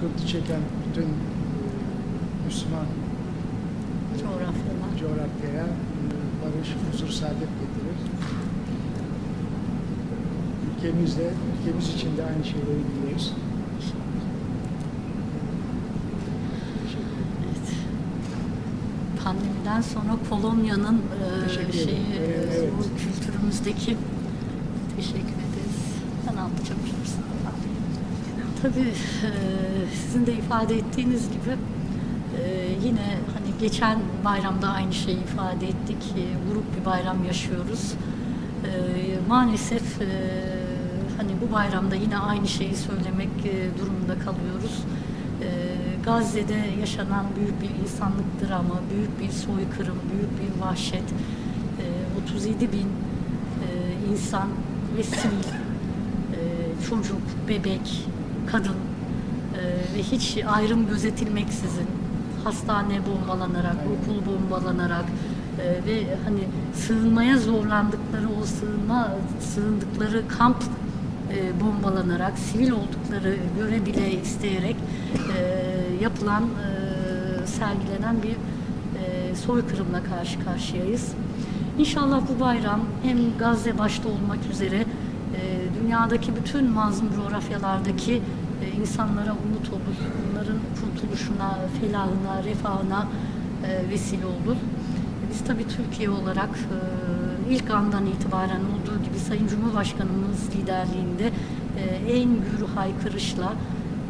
sıkıntı çeken bütün Müslüman Coğrafyalar. coğrafyaya e, barış, huzur, saadet getirir. Ülkemizde, ülkemiz için de aynı şeyleri diliyoruz. Evet. Pandemiden sonra Polonya'nın e, şeyi, ederim. e, Evet, evet. bu kültürümüzdeki teşekkür ederiz. Alacağım şimdi. Tabii e, sizin de ifade ettiğiniz gibi e, yine hani geçen bayramda aynı şeyi ifade ettik. E, grup bir bayram yaşıyoruz. E, maalesef e, hani bu bayramda yine aynı şeyi söylemek e, durumunda kalıyoruz. E, Gazze'de yaşanan büyük bir insanlık dramı, büyük bir soykırım, büyük bir vahşet. E, 37 bin e, insan ve sivil, e, çocuk, bebek, kadın e, ve hiç ayrım gözetilmeksizin hastane bombalanarak, okul bombalanarak e, ve hani sığınmaya zorlandıkları o sığınma sığındıkları kamp e, bombalanarak sivil oldukları göre bile isteyerek e, yapılan e, sergilenen bir e, soykırımla karşı karşıyayız. İnşallah bu bayram hem Gazze başta olmak üzere dünyadaki bütün mazlum coğrafyalardaki e, insanlara umut olur. Onların kurtuluşuna, felahına, refahına e, vesile olur. Biz tabii Türkiye olarak e, ilk andan itibaren olduğu gibi Sayın Cumhurbaşkanımız liderliğinde e, en gür haykırışla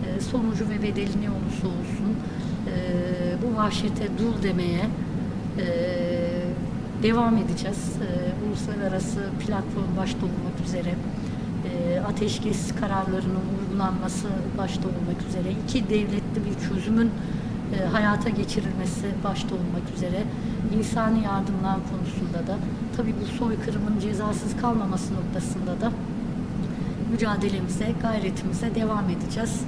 e, sonucu ve bedeli ne olursa olsun e, bu vahşete dur demeye e, devam edeceğiz. E, uluslararası platform başta olmak üzere e, ateşkes kararlarının uygulanması başta olmak üzere iki devletli bir çözümün e, hayata geçirilmesi başta olmak üzere insani yardımlar konusunda da tabii bu soykırımın cezasız kalmaması noktasında da mücadelemize, gayretimize devam edeceğiz.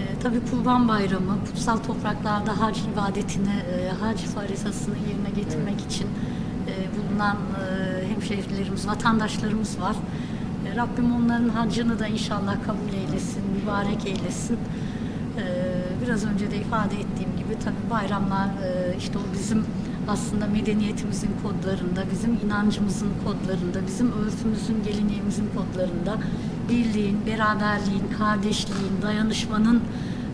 E, tabii Kurban Bayramı, kutsal topraklarda hac ibadetini, e, hac farizasını yerine getirmek için e, bulunan e, hemşehrilerimiz, vatandaşlarımız var. E, Rabbim onların hacını da inşallah kabul eylesin, mübarek eylesin. E, biraz önce de ifade ettiğim gibi tabii bayramlar e, işte o bizim aslında medeniyetimizin kodlarında, bizim inancımızın kodlarında, bizim örfümüzün, geleneğimizin kodlarında birliğin, beraberliğin, kardeşliğin, dayanışmanın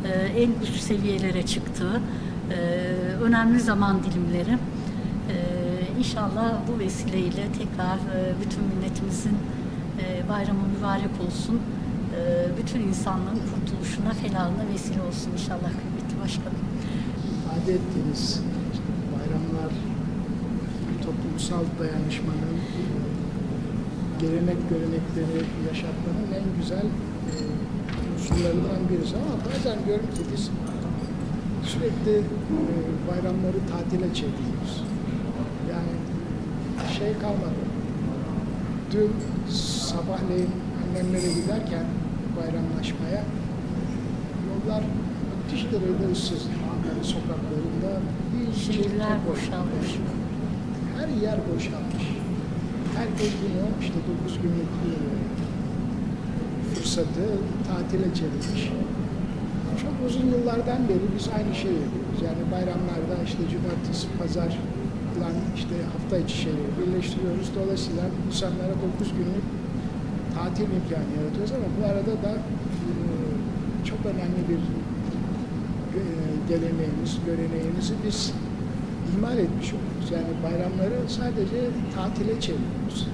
e, en üst seviyelere çıktığı e, önemli zaman dilimleri. İnşallah bu vesileyle tekrar bütün milletimizin e, bayramı mübarek olsun. E, bütün insanlığın kurtuluşuna, felahına vesile olsun inşallah kıymetli başkanım. ifade ettiğiniz işte bayramlar toplumsal dayanışmanın, gelenek görenekleri yaşatmanın en güzel e, unsurlarından birisi. Ama bazen diyorum ki biz sürekli e, bayramları tatile çeviriyoruz. Yani şey kalmadı. Dün sabahleyin annemlere giderken bayramlaşmaya yollar müthiş derecede ıssız. Ankara sokaklarında hiç Şehirler boşalmış. Her yer boşalmış. Herkes bunu işte 9 günlük bir fırsatı tatile çevirmiş. Çok uzun yıllardan beri biz aynı şeyi yapıyoruz. Yani bayramlarda işte cumartesi, pazar lan işte hafta içi şeyleri birleştiriyoruz. Dolayısıyla insanlara 9 günlük tatil imkanı yaratıyoruz ama bu arada da e, çok önemli bir e, geleneğimiz, göreneğimizi biz ihmal etmiş oluyoruz. Yani bayramları sadece tatile çeviriyoruz.